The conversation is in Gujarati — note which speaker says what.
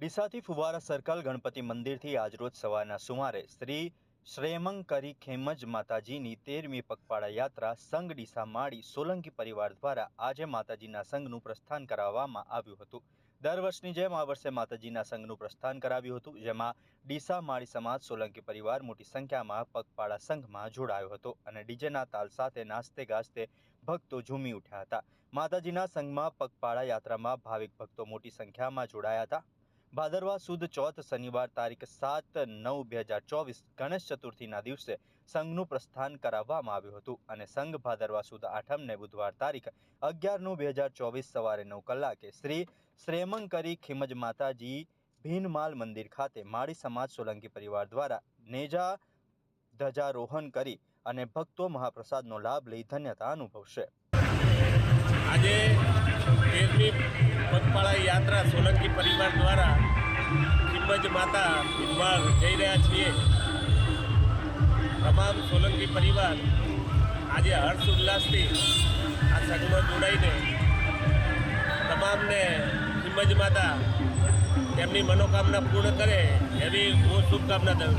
Speaker 1: ડીસાથી ફુવારા સર્કલ ગણપતિ મંદિરથી આજરોજ સવારના સુમારે શ્રી શ્રેમંકરી ખેમજ માતાજીની તેરમી પગપાળા યાત્રા સંઘ ડીસા માળી સોલંકી પરિવાર દ્વારા આજે માતાજીના સંઘનું પ્રસ્થાન કરાવવામાં આવ્યું હતું. દર વર્ષની જેમ આ વર્ષે માતાજીના સંઘનું પ્રસ્થાન કરાવ્યું હતું, જેમાં ડીસા માળી સમાજ સોલંકી પરિવાર મોટી સંખ્યામાં પગપાળા સંઘમાં જોડાયો હતો અને ડીજેના તાલ સાથે નાસ્તે ગાજતે ભક્તો ઝૂમી ઉઠ્યા હતા. માતાજીના સંઘમાં પગપાળા યાત્રામાં ભાવિક ભક્તો મોટી સંખ્યામાં જોડાયા હતા. ભાદરવા સુદ ચોથ શનિવાર તારીખ સાત નવ બે હજાર ચોવીસ ગણેશ ચતુર્થીના દિવસે સંઘનું પ્રસ્થાન કરાવવામાં આવ્યું હતું અને સંઘ ભાદરવા સુદ આઠમને બુધવાર તારીખ અગિયાર નવ બે હજાર ચોવીસ સવારે નવ કલાકે શ્રી શ્રેમંકરી ખીમજ માતાજી ભીનમાલ મંદિર ખાતે માળી સમાજ સોલંકી પરિવાર દ્વારા નેજા ધજારોહણ કરી અને ભક્તો મહાપ્રસાદનો લાભ લઈ ધન્યતા અનુભવશે.
Speaker 2: આજે પગપાળા યાત્રા સોલંકી પરિવાર દ્વારા કિંમજ માતા ભીમવાળ જઈ રહ્યા છીએ. તમામ સોલંકી પરિવાર આજે હર્ષ ઉલ્લાસથી આ સંઘમાં જોડાઈને તમામને કિંમજ માતા તેમની મનોકામના પૂર્ણ કરે એવી હું શુભકામના દઉં